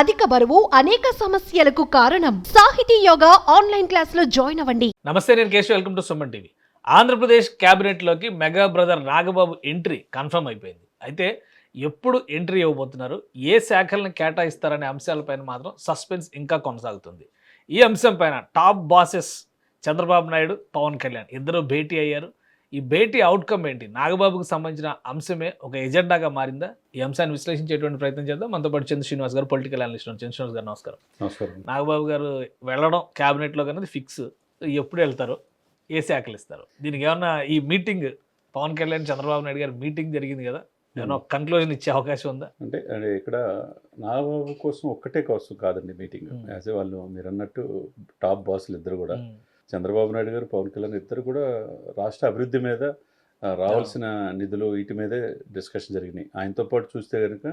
అధిక బరువు అనేక సమస్యలకు కారణం. సాహితీ యోగా ఆన్లైన్ క్లాసులో జాయిన్ అవ్వండి. నమస్తే నేను Keshav. Welcome to Suman TV. Andhra Pradesh క్యాబినెట్లోకి mega brother Nagababu entry confirm అయిపోయింది. అయితే ఎప్పుడు ఎంట్రీ ఇవ్వబోతున్నారు? ఏ శాఖలను కేటాయిస్తారనే అంశాలపైన మాత్రం సస్పెన్స్ ఇంకా కొనసాగుతుంది. ఈ అంశం పైన టాప్ బాసెస్ చంద్రబాబు నాయుడు పవన్ కళ్యాణ్ ఇద్దరు భేటీ అయ్యారు. ఈ భేటీ అవుట్కమ్ ఏంటి? నాగబాబుకు సంబంధించిన అంశమే ఒక ఎజెండాగా మారిందా? ఈ అంశాన్ని విశ్లేషించేటువంటి ప్రయత్నం చేద్దాం. మనతో పాటు చంద్ర శ్రీనివాస్ గారు పొలిటికల్ అనలిస్ట్ చంద్ర శ్రీనివాస్ గారు నమస్కారం. నమస్కారం. నాగబాబు గారు వెళ్ళడం క్యాబినెట్లో కన్నది ఫిక్స్ ఎప్పుడు వెళ్తారు ఏ శాఖలు ఇస్తారు. దీనికి ఏమన్నా ఈ మీటింగ్ పవన్ కళ్యాణ్ చంద్రబాబు నాయుడు గారి మీటింగ్ జరిగింది కదా? ఏమన్నా కంక్లూజన్ ఇచ్చే అవకాశం ఉందా? అంటే అంటే ఇక్కడ నాగబాబు కోసం ఒక్కటే కోసం కాదండి మీటింగ్ Hmm. యాజ్ ఏ వాళ్ళు మీరు అన్నట్టు టాప్ బాసులు ఇద్దరు కూడా. చంద్రబాబు నాయుడు గారు పవన్ కళ్యాణ్ ఇద్దరు కూడా రాష్ట్ర అభివృద్ధి మీద రావాల్సిన నిధులు వీటి మీదే డిస్కషన్ జరిగినాయి. ఆయనతో పాటు చూస్తే కనుక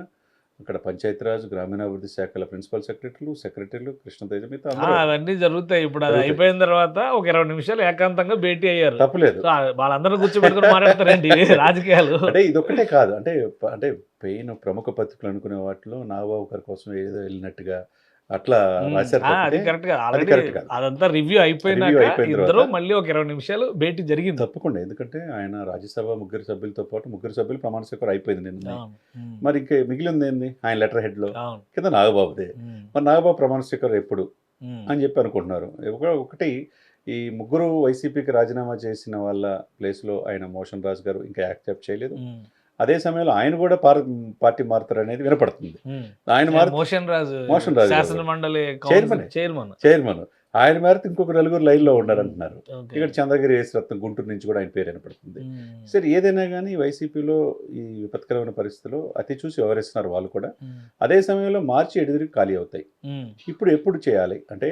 అక్కడ పంచాయతీరాజ్ గ్రామీణాభివృద్ధి శాఖల ప్రిన్సిపల్ సెక్రటరీలు సెక్రటరీలు కృష్ణతేజ మిగతా అవన్నీ జరుగుతాయి. ఇప్పుడు అది. అయిపోయిన తర్వాత ఒక ఇరవై నిమిషాలు ఏకాంతంగా భేటీ అయ్యారు. తప్పలేదు. వాళ్ళందరూ కూర్చోబెట్టుకుని మాట్లాడతారండి రాజకీయాలు. అంటే ఇది ఒక్కటే కాదు. అంటే అంటే పెయిన్ ప్రముఖ పత్రికలు అనుకునే వాటిలో నాగబాబు గారి కోసం ఏదో వెళ్ళినట్టుగా అట్లా రాశారు అది కరెక్ట్ ఆల్రెడీ. అదంతా రివ్యూ అయిపోయినాక ఇద్దరు మళ్ళీ ఒక ఇరవై నిమిషాలు భేటీ జరిగింది. తప్పకుండా. ఎందుకంటే ఆయన రాజ్యసభ ముగ్గురు సభ్యులతో పాటు ముగ్గురు సభ్యులు ప్రమాణ స్వీకారం అయిపోయింది నిన్న. మరి ఇంకా మిగిలింది ఏంది? ఆయన లెటర్ హెడ్లో కింద నాగబాబుదే. మరి నాగబాబు ప్రమాణ స్వీకారం ఎప్పుడు? అని చెప్పి అనుకుంటున్నారు. ఒక- ఒకటి ఈ ముగ్గురు వైసీపీకి రాజీనామా చేసిన వాళ్ళ ప్లేస్లో ఆయన మోషన్ రాజ్ గారు ఇంకా యాక్సెప్ట్ చేయలేదు. అదే సమయంలో ఆయన కూడా పార్- పార్టీ మారుతారు అనేది వినపడుతుంది. ఆయన మోషన్ రాజు మోషన్ రాజు శాసన. మండలి చైర్మన్. చైర్మన్ చైర్మన్ ఆయన మారితే ఇంకొక నలుగురు లైన్లో ఉండాలంటున్నారు ఓకే. ఇక్కడ చంద్రగిరి యేసరత్నం గుంటూరు నుంచి కూడా ఆయన పేరు వినపడుతుంది సరే ఏదైనా కానీ వైసీపీలో ఈ విపత్కరమైన పరిస్థితుల్లో అతి చూసి వ్యవహరిస్తున్నారు వాళ్ళు కూడా అదే సమయంలో మార్చి ఎడుదిరి ఖాళీ అవుతాయి. ఇప్పుడు ఎప్పుడు చేయాలి అంటే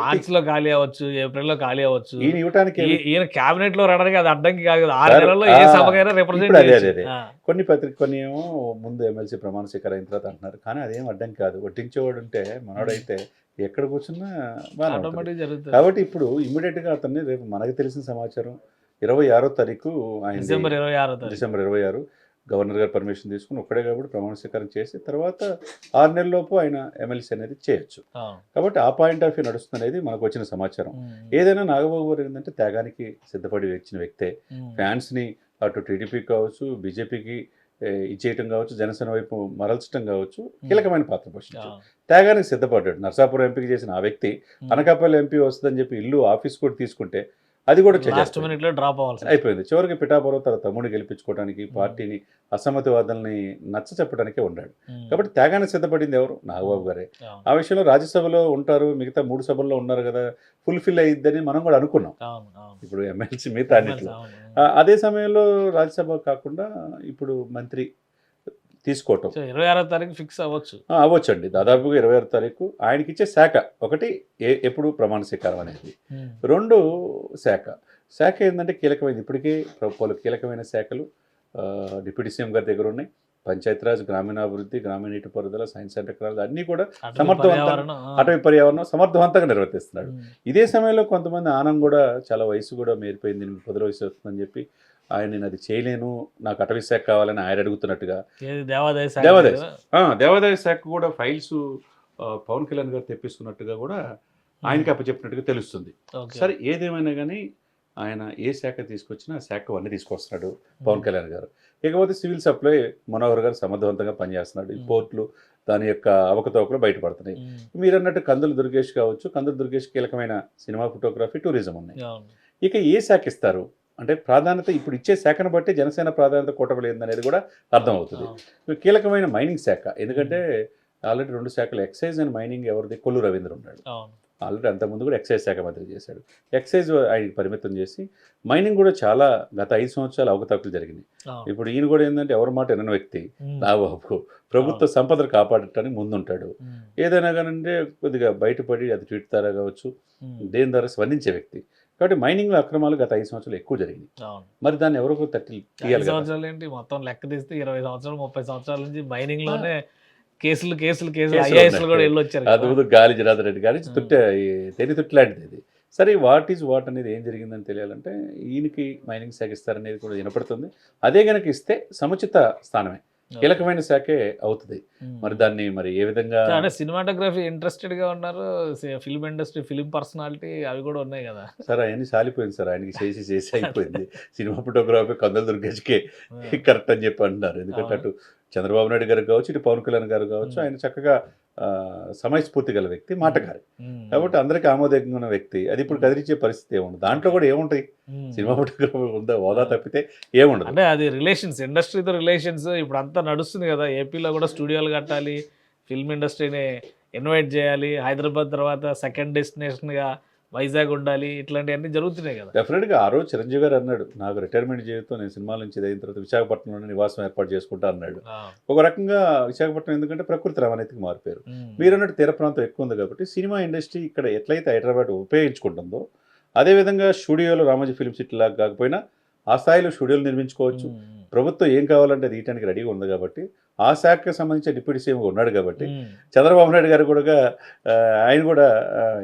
మార్చ్లో ఖాళీ అవ్వచ్చు ఏప్రిల్లో ఖాళీ అవ్వచ్చు. ఈయన క్యాబినెట్లో రావడానికి అది అడ్డంకి కాదు ఆరు నెలల్లో ఏ సభకైనా రిప్రజెంట్ కొన్ని పత్రిక కొన్ని ఏమో ముందు ఎమ్మెల్సీ ప్రమాణ స్వీకారం అయిన తర్వాత అంటున్నారు. కానీ అదేం అడ్డం కాదు. వడ్డించేవాడు ఉంటే మనోడైతే ఎక్కడ కూర్చున్నా జరుగుతుంది. కాబట్టి ఇప్పుడు ఇమ్మీడియట్గా అతన్ని రేపు మనకు తెలిసిన సమాచారం ఇరవై ఆరో తారీఖు ఆయన డిసెంబర్ ఇరవై ఆరో డిసెంబర్ ఇరవై ఆరు. గవర్నర్ గారు పర్మిషన్ తీసుకుని ఒక్కడే కాబట్టి ప్రమాణ స్వీకారం చేసి తర్వాత ఆరు నెలలలోపు ఆయన ఎమ్మెల్సీ అనేది చేయొచ్చు. కాబట్టి ఆ పాయింట్ ఆఫ్ వ్యూ నడుస్తుంది అనేది మనకు వచ్చిన సమాచారం. ఏదైనా నాగబాబు గారు ఏంటంటే త్యాగానికి సిద్ధపడి వచ్చిన వ్యక్తే. ఫ్యాన్స్ని అటు టీడీపీకి కావచ్చు బీజేపీకి ఇచ్చేయటం కావచ్చు జనసేన వైపు మరల్చడం కావచ్చు కీలకమైన పాత్ర పోషించారు. త్యాగానికి సిద్ధపడ్డాడు. నర్సాపురం ఎంపీకి చేసిన ఆ వ్యక్తి. అనకాపల్లి ఎంపీ వస్తుందని చెప్పి ఇల్లు ఆఫీస్ కూడా తీసుకుంటే అది కూడా లాస్ట్ డ్రాప్ అవ్వాల్సి అయిపోయింది. చివరికి పిఠాపురం తన తమ్ముడిని గెలిపించుకోవడానికి పార్టీని అసమ్మతివాదుల్ని నచ్చ చెప్పడానికే ఉన్నాడు. కాబట్టి త్యాగానికి సిద్ధపడింది ఎవరు? నాగబాబు గారే. ఆ విషయంలో రాజ్యసభలో ఉంటారు మిగతా మూడు సభల్లో ఉన్నారు కదా ఫుల్ఫిల్ అయ్యిద్దని మనం కూడా అనుకున్నాం. ఇప్పుడు ఎమ్మెల్సీ మిగతా అన్నిట్లో అదే సమయంలో రాజ్యసభ కాకుండా ఇప్పుడు మంత్రి తీసుకోవటం. ఇరవై ఆరో తారీఖు ఫిక్స్ అవ్వచ్చు. ఆ, అవ్వచ్చండి. దాదాపుగా ఇరవై ఆరు తారీఖు ఆయనకి ఇచ్చే శాఖ. ఒకటి ఏ ఎప్పుడు ప్రమాణ స్వీకారం అనేది. రెండు శాఖ. శాఖ ఏంటంటే కీలకమైనది ఇప్పటికే పలు కీలకమైన శాఖలు డిప్యూటీ సీఎం గారి దగ్గర ఉన్నాయి. పంచాయతీరాజ్ గ్రామీణాభివృద్ధి గ్రామీణ నీటిపారుదల సైన్స్ అండ్ టెక్నాలజీ అన్నీ కూడా సమర్థవంతంగా-. అటవీ పర్యావరణం సమర్థవంతంగా నిర్వర్తిస్తున్నాడు ఇదే సమయంలో కొంతమంది ఆనం కూడా చాలా వయసు కూడా మేరిపోయింది. పది వయసు వస్తుందని చెప్పి ఆయన నేను అది చేయలేను నాకు అటవీ శాఖ కావాలని ఆయన అడుగుతున్నట్టుగా. దేవాదాయ శాఖ దేవాదాయ శాఖ కూడా ఫైల్స్ పవన్ కళ్యాణ్ గారు తెప్పిస్తున్నట్టుగా కూడా ఆయనకి అప్పచెప్పినట్టుగా తెలుస్తుంది. సరే ఏదేమైనా కానీ ఆయన ఏ శాఖ తీసుకొచ్చినా ఆ శాఖ అన్ని తీసుకొస్తున్నాడు పవన్ కళ్యాణ్ గారు. ఇకపోతే సివిల్ సప్లై మనోహర్ గారు సమర్థవంతంగా పనిచేస్తున్నాడు. ఈ. పోర్ట్లు దాని యొక్క అవకతవకలు బయటపడుతున్నాయి. మీరు అన్నట్టు కందులు దుర్గేష్ కావచ్చు కందులు దుర్గేష్ కీలకమైన సినిమా ఫోటోగ్రఫీ టూరిజం ఉన్నాయి. ఇక ఏ శాఖ ఇస్తారు? అంటే ప్రాధాన్యత ఇప్పుడు ఇచ్చే శాఖను బట్టి జనసేన ప్రాధాన్యత కూటమి లేదనేది కూడా అర్థమవుతుంది. కీలకమైన మైనింగ్ శాఖ. ఎందుకంటే ఆల్రెడీ రెండు శాఖలు ఎక్సైజ్ అండ్ మైనింగ్ ఎవరిది? కొల్లు రవీంద్ర ఉన్నాడు. ఆల్రెడీ అంతకుముందు కూడా ఎక్సైజ్ శాఖ మంత్రి చేశాడు. ఎక్సైజ్ ఆయనకి పరిమితం చేసి మైనింగ్ కూడా చాలా గత ఐదు సంవత్సరాలు అవకతవకలు జరిగినాయి. ఇప్పుడు ఈయన కూడా ఏంటంటే ఎవరి మాట వినని వ్యక్తి. నాబాబు ప్రభుత్వ సంపదను కాపాడటానికి ముందుంటాడు. ఏదైనా కానీ కొద్దిగా బయటపడి అది ట్వీట్ ద్వారా కావచ్చు దేని ద్వారా స్పందించే వ్యక్తి. కాబట్టి మైనింగ్లో అక్రమాలు గత ఐదు సంవత్సరాలు ఎక్కువ జరిగింది అవును. మరి దాన్ని ఎవరో తట్టి. సంవత్సరాలు ఏంటి మొత్తం లెక్క తీస్తే ఇరవై సంవత్సరాలు ముప్పై సంవత్సరాల నుంచి మైనింగ్లోనే కేసులు కేసులు కేసులు కేసులు ఐఏఎస్ ఉన్నాయి. కూడా వెళ్ళి వచ్చారు అది గాలి జనార్దన్ రెడ్డి గారి. తుట్ట తెరి తుట్టు లాంటిది ఇది సరే వాట్ ఈజ్ వాట్ అనేది ఏం జరిగిందని తెలియాలంటే ఈయనకి మైనింగ్ శాఖ ఇస్తారనేది కూడా వినపడుతుంది అదే కనుక ఇస్తే సముచిత స్థానమే కీలకమైన శాఖే అవుతుంది. మరి దాన్ని మరి ఏ విధంగా అంటే సినిమాటోగ్రఫీ ఇంట్రెస్టెడ్గా ఉన్నారు ఫిల్మ్ ఇండస్ట్రీ ఫిల్మ్ పర్సనాలిటీ అవి కూడా ఉన్నాయి కదా. సార్ ఆయన్ని సాలిపోయింది సార్ ఆయనకి చేసి చేసి అయిపోయింది. సినిమా ఫోటోగ్రఫీ కందల దుర్గేష్కే కరెక్ట్ అని చెప్పి అంటున్నారు. ఎందుకంటే అటు చంద్రబాబు నాయుడు గారు కావచ్చు ఇటు పవన్ కళ్యాణ్ గారు కావచ్చు. ఆయన చక్కగా సమయస్ఫూర్తి గల వ్యక్తి మాటగారి. కాబట్టి అందరికీ ఆమోదయోగ్యంగా ఉన్న వ్యక్తి అది ఇప్పుడు కదిలించే పరిస్థితి ఏముంది? దాంట్లో కూడా ఏముంటాయి. సినిమా ఫోటోగ్రఫీ ఉందా? హోదా తప్పితే ఏముండదు. అంటే అది రిలేషన్స్ ఇండస్ట్రీతో రిలేషన్స్ ఇప్పుడు అంతా నడుస్తుంది కదా. ఏపీలో కూడా స్టూడియోలు కట్టాలి ఫిల్మ్ ఇండస్ట్రీని ఇన్వైట్ చేయాలి హైదరాబాద్ తర్వాత సెకండ్ డెస్టినేషన్గా వైజాగ్ ఉండాలి ఇట్లాంటివన్నీ జరుగుతున్నాయి కదా డెఫినెట్గా ఆ రోజు చిరంజీవి గారు అన్నాడు నాకు రిటైర్మెంట్ జీవితం నేను సినిమాల నుంచి అయిన తర్వాత విశాఖపట్నంలోనే నివాసం ఏర్పాటు చేసుకుంటా అన్నాడు. ఒక రకంగా విశాఖపట్నం ఎందుకంటే ప్రకృతి రవాణాకి మారిపోయారు. మీరు అన్నట్టు తీర ప్రాంతం ఎక్కువ ఉంది కాబట్టి సినిమా ఇండస్ట్రీ ఇక్కడ ఎట్లయితే హైదరాబాద్ ఉపయోగించుకుంటుందో అదేవిధంగా స్టూడియోలో రామోజీ ఫిల్మ్ సిటీ లాగా కాకపోయినా ఆ స్థాయిలో స్టూడియోలు నిర్మించుకోవచ్చు. ప్రభుత్వం ఏం కావాలంటే అది ఇయటానికి రెడీగా ఉంది కాబట్టి ఆ శాఖకి సంబంధించిన డిప్యూటీ సీఎం ఉన్నాడు కాబట్టి. చంద్రబాబు నాయుడు గారు కూడా ఆయన కూడా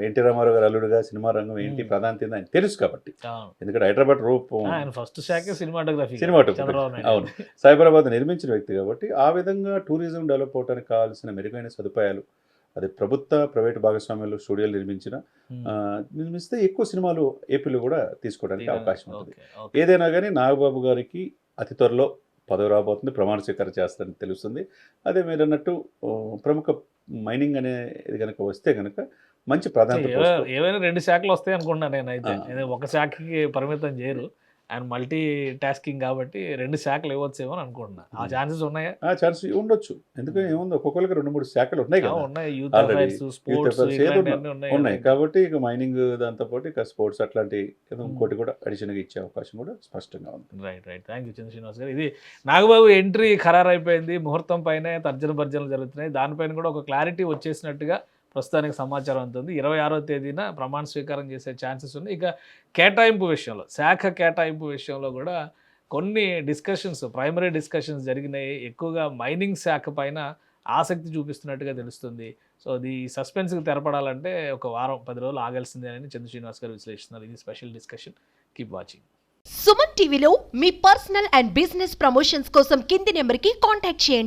ఎన్టీ రామారావు గారు అల్లుడుగా సినిమా రంగం ఏంటి. ప్రాధాన్యత ఆయన తెలుసు కాబట్టి. ఎందుకంటే హైదరాబాద్ రూపం ఫస్ట్ శాఖ సినిమాటోగ్రఫీ అవును. సైబరాబాద్ నిర్మించిన వ్యక్తి కాబట్టి ఆ విధంగా టూరిజం డెవలప్ అవడానికి కావాల్సిన మెరుగైన సదుపాయాలు అది ప్రభుత్వ ప్రైవేట్ భాగస్వామ్యంలో స్టూడియోలు నిర్మించిన. ఆ, నిర్మిస్తే ఎక్కువ సినిమాలు ఏపీలో కూడా తీసుకోవడానికి అవకాశం ఉంటుంది. ఏదైనా కానీ నాగబాబు గారికి అతి త్వరలో పదవి రాబోతుంది ప్రమాణ స్వీకారం చేస్తారని తెలుస్తుంది అదే మీరు అన్నట్టు ప్రముఖ మైనింగ్ అనేది కనుక వస్తే కనుక మంచి ప్రాధాన్యత ఏవైనా- రెండు శాఖలు వస్తాయి అనుకుంటున్నా నేనైతే ఆ. ఏదో ఒక శాఖకి పరిమితం చేయరు ఆయన మల్టీ టాస్కింగ్ కాబట్టి రెండు శాఖలు ఇవ్వచ్చేమో అని అనుకుంటున్నా. ఆ Hmm. ఛాన్సెస్ ఉన్నాయా? ఆ ఛాన్స్ ఉండొచ్చు. ఎందుకంటే ఏముంది? ఒక్కొక్కరికి రెండు మూడు శాఖలు ఉన్నాయి ఆ, కదా ఉన్నాయి. యూత్ అఫైర్స్ స్పోర్ట్స్ ఉన్నాయి. కాబట్టి ఇక మైనింగ్ దాంతో పాటు ఇక స్పోర్ట్స్ అట్లాంటి Hmm. ఇంకోటి కూడా అడిషనల్గా ఇచ్చే అవకాశం కూడా స్పష్టంగా ఉంది. Right right thank you Chandra Srinivas గారు. ఇది నాగబాబు ఎంట్రీ ఖరారు అయిపోయింది ముహూర్తం పైనే తర్జన భర్జనలు జరుగుతున్నాయి. దానిపైన కూడా ఒక క్లారిటీ వచ్చేసినట్టుగా ప్రస్తుతానికి సమాచారం అందుతుంది ఇరవై ఆరో తేదీన ప్రమాణ స్వీకారం చేసే ఛాన్సెస్ ఉన్నాయి. ఇక కేటాయింపు విషయంలో శాఖ కేటాయింపు విషయంలో కూడా కొన్ని డిస్కషన్స్ ప్రైమరీ డిస్కషన్స్ జరిగినాయి. ఎక్కువగా మైనింగ్ శాఖ పైన ఆసక్తి చూపిస్తున్నట్టుగా తెలుస్తుంది. సో అది సస్పెన్స్కి తెరపడాలంటే ఒక వారం పది రోజులు ఆగాల్సిందే అని చంద్ర శ్రీనివాస్ గారు విశ్లేషిస్తున్నారు. ఇది special discussion. Keep watching. Suman టీవీలో మీ పర్సనల్ అండ్ బిజినెస్ ప్రమోషన్స్ కోసం కింది నెంబర్కి కాంటాక్ట్ చేయండి.